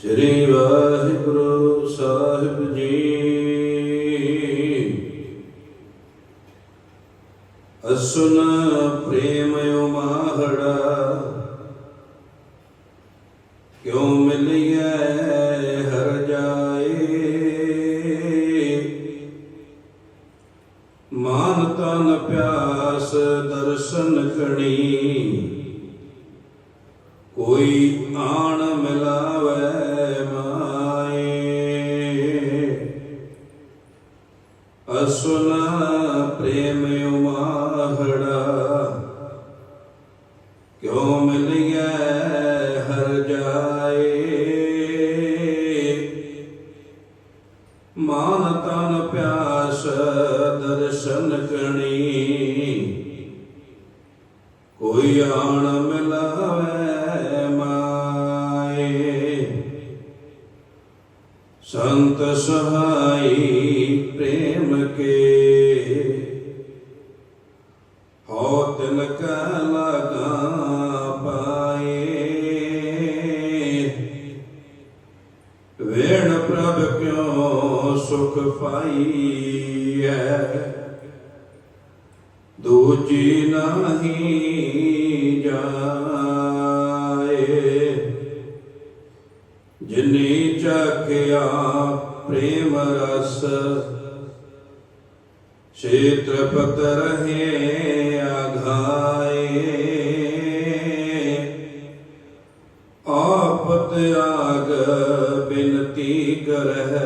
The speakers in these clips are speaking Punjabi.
ਸ੍ਰੀ ਵਾਹਿਗੁਰੂ ਸਾਹਿਬ ਜੀ। ਅਸੁਨ ਪ੍ਰੇਮਯੋ ਮਾਹੜਾ ਕਿਉ ਮਿਲਿਐ ਹਰ ਜਾਏ? ਮਾਨ ਤਨ ਪਿਆਸ ਦਰਸ਼ਨ ਕਣੀ। ਕੋਈ ਆਣ ਮਿਲਾਵੇ ਮਾਏ। ਅਸੁਨਾ ਪ੍ਰੇਮ ਉਮਾਹੜਾ, ਕਿਉ ਮਿਲਿਐ ਹਰ ਜਾਏ। ਮਾਨ ਤਨ ਪਿਆਸ ਦਰਸ਼ਨ ਕਣੀ, ਕੋਈ ਆਣ ਸੰਤ ਸਹਾਈ ਪ੍ਰੇਮ ਕੇ। ਹੋ ਤਿਲ ਕਾ ਲਗਾ ਪਾਏ। ਵੇਣ ਪ੍ਰਭ ਕਿਉ ਸੁਖ ਪਾਈਐ। ਦੂਜੀ ਨਾਹੀ ਜਾਏ। ਜਿਨੀ ਚਖਿਆ ਪ੍ਰੇਮ ਰਸ ਛੇਤਰ ਪਤ ਰਹੇ ਆਘਾਏ ਆਪਤ ਆਗ ਬਿਨਤੀ ਕਰਹਿ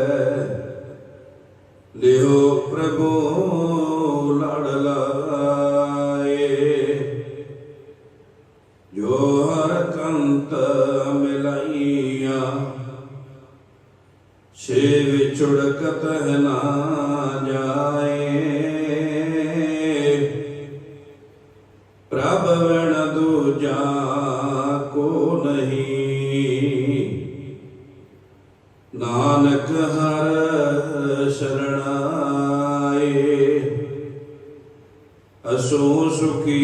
ਲਿਓ ਪ੍ਰਭੂ ਛੇ ਵਿਛੁੜਕਤ ਨਾ ਜਾਏ। ਪ੍ਰਭ ਵਣ ਦੂਜਾ ਕੋ ਨਹੀਂ। ਨਾਨਕ ਹਰ ਸ਼ਰਣਾਏ ਅਸੋ ਸੁਖੀ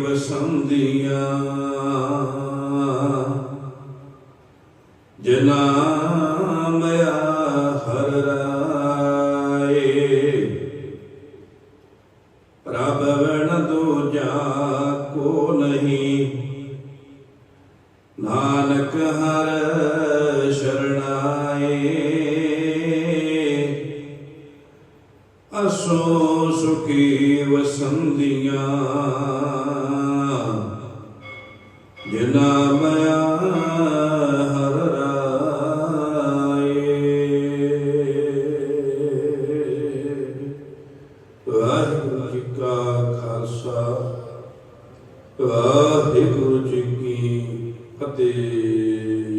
ਵਸੰਦੀਆਂ ਜਨਾ ਮਇਆ ਪ੍ਰਭ ਵਣ ਦੂਜਾ ਕੋ ਨਹੀਂ। ਨਾਨਕ ਹਰ ਸ਼ਰਣਾਏ ਅਸੋ ਸੁਖੀ ਵਸੰਦੀਆਂ ਜਿਨਾ ਮਇਆ ਵਾਹਿਗੁਰੂ ਜੀ ਕੀ ਫਤਿਹ।